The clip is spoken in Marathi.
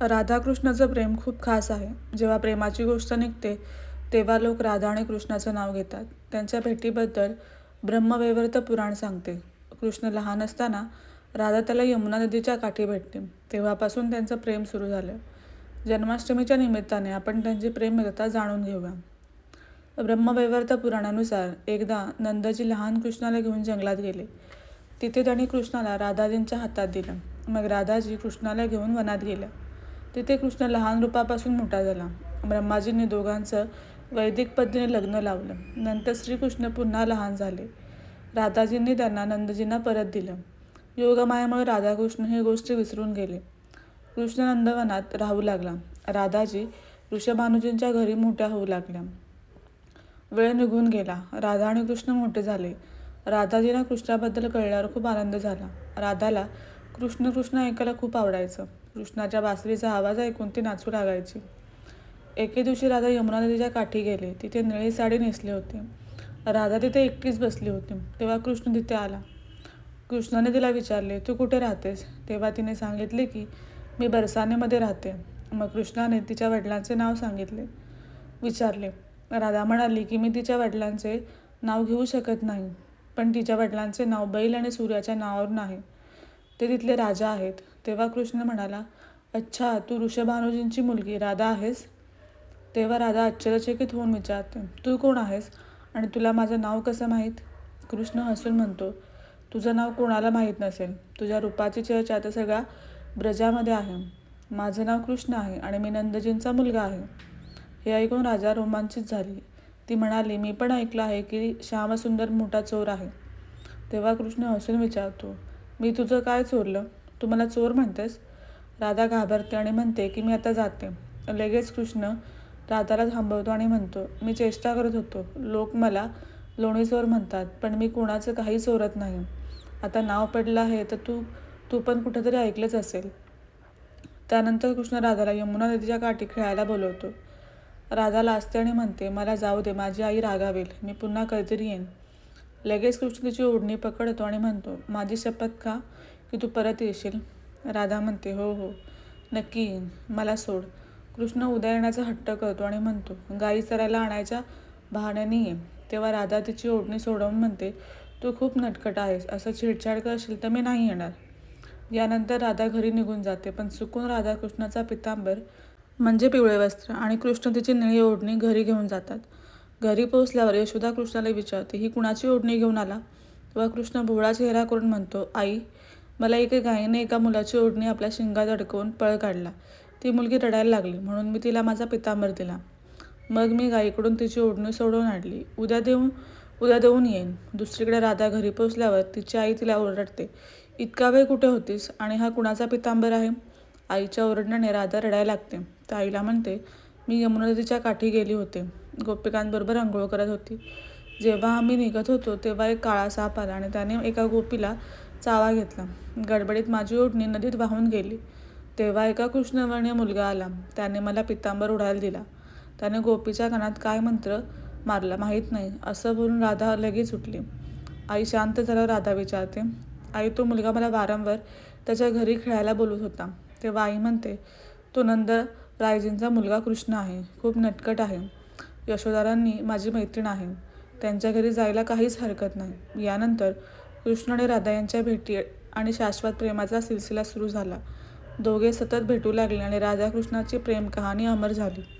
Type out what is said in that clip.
राधाकृष्णाचं प्रेम खूप खास आहे. जेव्हा प्रेमाची गोष्ट निघते तेव्हा लोक राधा आणि कृष्णाचं नाव घेतात. त्यांच्या भेटीबद्दल ब्रह्मवैवर्त पुराण सांगते. कृष्ण लहान असताना राधा त्याला यमुना नदीच्या काठी भेटते. तेव्हापासून त्यांचं प्रेम सुरू झालं. जन्माष्टमीच्या निमित्ताने आपण त्यांची प्रेमकथा जाणून घेऊया. ब्रह्मवैवर्त पुराणानुसार एकदा नंदजी लहान कृष्णाला घेऊन जंगलात गेले. तिथे त्यांनी कृष्णाला राधाजींच्या हातात दिलं. मग राधाजी कृष्णाला घेऊन वनात गेल्या तिथे कृष्ण लहान रूपापासून मोठा झाला. ब्रह्माजींनी दोघांचं वैदिक पद्धतीने लग्न लावलं. नंतर श्रीकृष्ण पुन्हा लहान झाले. राधाजींनी त्यांना नंदजींना परत दिलं. योगमायामुळे राधाकृष्ण ही गोष्टी विसरून गेले. कृष्ण नंदवनात राहू लागला. राधाजी ऋषभानुजींच्या घरी मोठ्या होऊ लागल्या. वेळ निघून गेला. राधा आणि कृष्ण मोठे झाले. राधाजींना कृष्णाबद्दल कळल्यावर खूप आनंद झाला. राधाला कृष्ण कृष्ण ऐकायला खूप आवडायचं. कृष्णाच्या बासरीचा आवाज ऐकून ती नाचू लागायची. एके दिवशी राधा यमुना नदीच्या काठी गेले. तिथे निळी साडी नेसली होती. राधा तिथे एकटीच बसली होती. तेव्हा कृष्ण तिथे आला. कृष्णाने तिला विचारले तू कुठे राहतेस? तेव्हा तिने सांगितले की मी बरसानेमध्ये राहते. मग कृष्णाने तिच्या वडिलांचे नाव सांगितले. विचारले राधा म्हणाली की मी तिच्या वडिलांचे नाव घेऊ शकत नाही पण तिच्या वडिलांचे नाव बैल आणि सूर्याच्या नावावरून आहे ते तिथले राजा आहेत. तेव्हा कृष्ण म्हणाला अच्छा तू ऋषभानुजींची मुलगी राधा आहेस? तेव्हा राधा आश्चर्यचकित होऊन विचारते तू कोण आहेस आणि तुला माझं नाव कसं माहीत? कृष्ण हसून म्हणतो तुझं नाव कोणाला माहीत नसेल? तुझ्या रूपाची चर्चा आता सगळ्या ब्रजामध्ये आहे. माझं नाव कृष्ण आहे आणि मी नंदजींचा मुलगा आहे. हे ऐकून राजा रोमांचित झाली. ती म्हणाली मी पण ऐकलं आहे की श्यामसुंदर मोठा चोर आहे. तेव्हा कृष्ण हसून विचारतो मी तुझं काय चोरलं? तू मला चोर म्हणतेस? राधा घाबरते आणि म्हणते की मी आता जाते. लगेच कृष्ण राधाला थांबवतो आणि म्हणतो मी चेष्टा करत होतो. लोक मला लोणी चोर म्हणतात पण मी कोणाचं काही चोरत नाही. आता नाव पडलं आहे तर तू तू पण कुठंतरी ऐकलंच असेल. त्यानंतर कृष्ण राधाला यमुना नदीच्या काठी खेळायला बोलवतो. राधा लाजते आणि म्हणते मला जाऊ दे माझी आई रागावेल. मी पुन्हा कधीतरी येईन. लगेच कृष्ण तिची ओढणी पकडतो आणि म्हणतो माझी शपथ का की तू परत येशील? राधा म्हणते हो हो. नक्की येईन. मला सोड. कृष्ण उद्या येण्याचा हट्ट करतो आणि म्हणतो गाई चरायला आणायच्या बहाण्याने ये. तेव्हा राधा तिची ओढणी सोडवून म्हणते तू खूप नटखट आहेस. असं छेडछाड करशील तर मी नाही येणार. यानंतर राधा घरी निघून जाते पण चुकून राधाकृष्णाचा पितांबर म्हणजे पिवळे वस्त्र आणि कृष्ण तिची निळी ओढणी घरी घेऊन जातात. घरी पोहोचल्यावर यशोदा कृष्णाला विचारते ही कुणाची ओढणी घेऊन आला? तेव्हा कृष्ण भोळा चेहरा करून म्हणतो आई मला एका गायीने एका मुलाची ओढणी आपल्या शिंगात अडकवून पळ काढला. ती मुलगी रडायला लागली म्हणून मी तिला माझा पितांबर दिला. मग मी गायीकडून तिची ओढणी सोडवून आणली. उद्या देऊन उद्या देऊन येईन. दुसरीकडे राधा घरी पोचल्यावर तिची आई तिला ओरडते. इतका वेळ कुठे होतीस? आणि हा कुणाचा पितांबर आहे? आईच्या ओरडण्याने राधा रडायला लागते. तर आईला म्हणते मी यमुना नदीच्या काठी गेली होते. गोपिकांबरोबर आंघोळ करत होती. जेव्हा आम्ही निघत होतो तेव्हा एक काळा साप आला आणि त्याने एका गोपीला चावा घेतला. गडबडीत माझी ओढणी नदीत वाहून गेली. तेव्हा एका कृष्णवर्णीय मुलगा आला. त्याने मला पितांबर उडायला दिला. त्याने गोपीच्या कानात काय मंत्र मारला माहीत नाही. असं बोलून राधा लगेच उठली. आई शांत झाल्यावर राधा विचारते. आई तो मुलगा मला वारंवार त्याच्या घरी खेळायला बोलत होता. तेव्हा आई म्हणते तो नंद रायजींचा मुलगा कृष्ण आहे. खूप नटकट आहे. यशोदारांनी माझी मैत्रीण आहे. त्यांच्या घरी जायला काहीच हरकत नाही. यानंतर कृष्ण आणि राधा यांच्या भेटी आणि शाश्वत प्रेमाचा सिलसिला सुरू झाला. दोघे सतत भेटू लागले आणि राधाकृष्णाची प्रेम कहाणी अमर झाली.